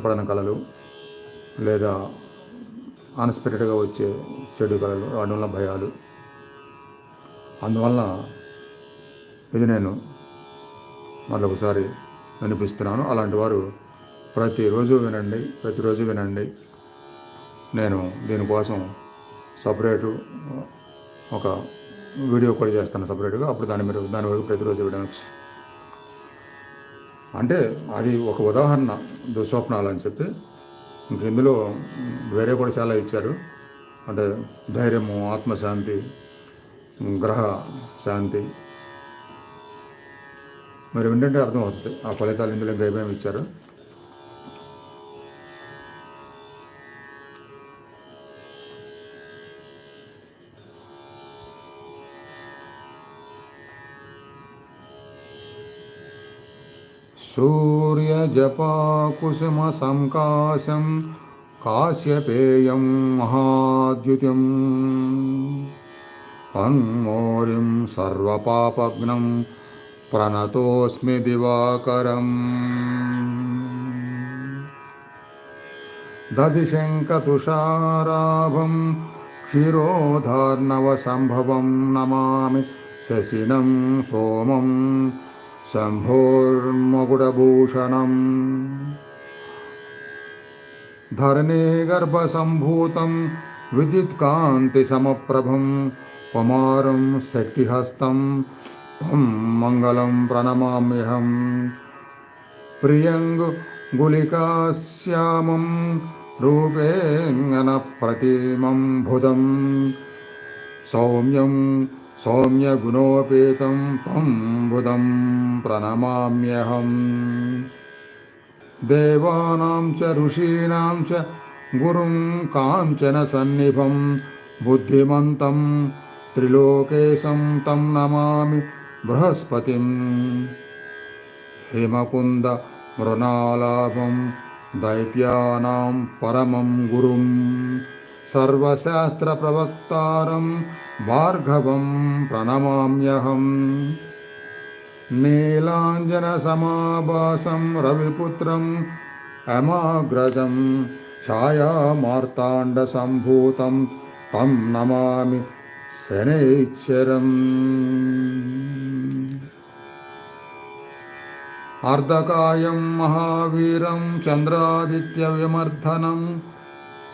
పడని కళలు లేదా అన్స్పిరిటెడ్గా వచ్చే చెడు కళలు వాటి వల్ల భయాలు. అందువల్ల ఇది నేను మరొకసారి వినిపిస్తున్నాను. అలాంటి వారు ప్రతిరోజు వినండి ప్రతిరోజు వినండి. నేను దీనికోసం సపరేటు ఒక వీడియో కూడా చేస్తాను సపరేట్గా. అప్పుడు దాని మీరు దాని వరకు ప్రతిరోజు వినవచ్చు అంటే అది ఒక ఉదాహరణ. దుస్వప్నాలు అని చెప్పి ఇంక ఇందులో వేరే కూడా చాలా ఇచ్చారు. అంటే ధైర్యము ఆత్మశాంతి గ్రహ శాంతి. మరి ఏంటంటే అర్థమవుతుంది. ఆ ఫలితాలు ఇందులో ఇంకా ఏమేమి ఇచ్చారు? सूर्यजपाकुसुमसङ्काशं काश्यपेयं महाद्युतिम्। अन्मौर्यं सर्वपापघ्नं प्रणतोऽस्मि दिवाकरम्। दधिशङ्कतुषाराभं क्षीरोधार्णवसम्भवं नमामि शशिनं सोमम् शम्भोर्मकुटभूषणम् धरणे गर्भसम्भूतं विद्युत्कान्तिसमप्रभं कुमारं शक्तिहस्तं तं मङ्गलं प्रणमाम्यहं प्रियङ्गुलिकाश्यामं रूपेङ्गनप्रतिमं बुधं सौम्यं सौम्यगुणोपेतं तं बुधं प्रणमाम्यहम् देवानां च ऋषीणां च गुरुं काञ्चनसन्निभं बुद्धिमन्तं त्रिलोकेशं तं नमामि बृहस्पतिं हेमकुन्द मृणालाभं दैत्यानां परमं गुरुं सर्वशास्त्रप्रवक्तारं भार्गवं प्रणमाम्यहम्। नीलाञ्जनसमाभासं रविपुत्रम् अमाग्रजं छायामार्ताण्डसम्भूतं तं नमामि शनैश्चरम्। अर्धकायं महावीरं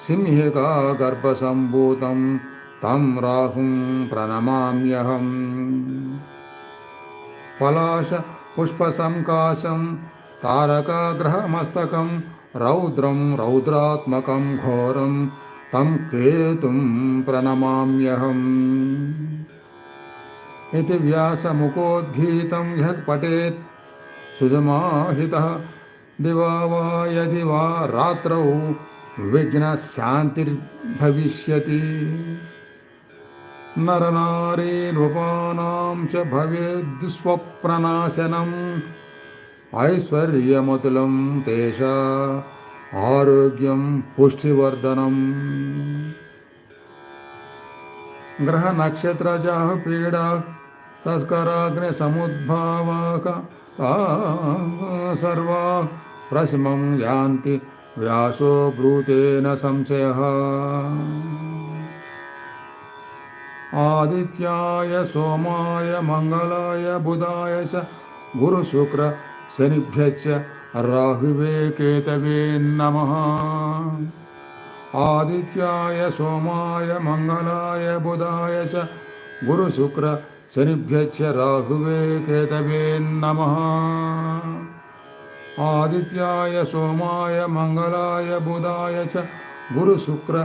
चन्द्रादित्यविमर्दनं सिंहिकागर्भसम्भूतं तं राहुं प्रणमाम्यहम्। पलाश पुष्पसङ्काशं तारकाग्रहमस्तकं, रौद्रं रौद्रात्मकं घोरं, तं केतुं प्रणमाम्यहम्। इति व्यासमुखोद्गीतं यः पठेत् सुजमाहितः दिवा वा यदि वा रात्रौ विघ्नशान्तिर्भविष्यति नरनारीनृपाणां च भवेद्स्वप्ननाशनम्। ऐश्वर्यमतुलं तेषा आरोग्यं पुष्टिवर्धनम्। ग्रहनक्षत्रजाः पीडा तस्कराग्निसमुद्भावाक सर्वा प्रशमं यान्ति। व्यासो ब्रूतेन संशयः आदित्याय सोमाय मङ्गलाय बुधाय च गुरुशुक्र शनिभ्यश्च राहुवे केतवे नमः आदित्याय सोमाय मङ्गलाय बुधाय च गुरुशुक्र शनिभ्यश्च राहुवे केतवे नमः ఆదిత్యాయ సోమాయ మంగళాయ బుధాయ చ గురుశుక్ర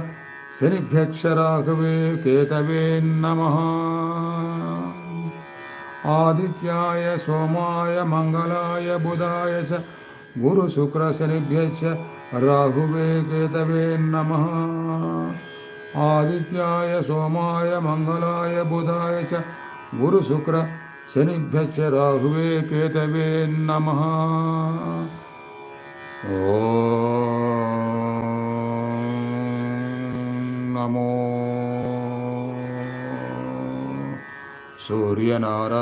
శనిభ్యక్షరాఘవే కేతవే నమ ఆదిత్యాయ సోమాయ మంగళాయ బుధాయ చ గురుశుక్ర శనిభ్యశ్చ రాహువే కేతవే నమ ఆదిత్యాయ సోమాయ మంగళాయ బుధాయ చ గురుశుక్ర शनिभ्यश्च राहुवे केतवे नमः नमो। सूर्यनारायणाय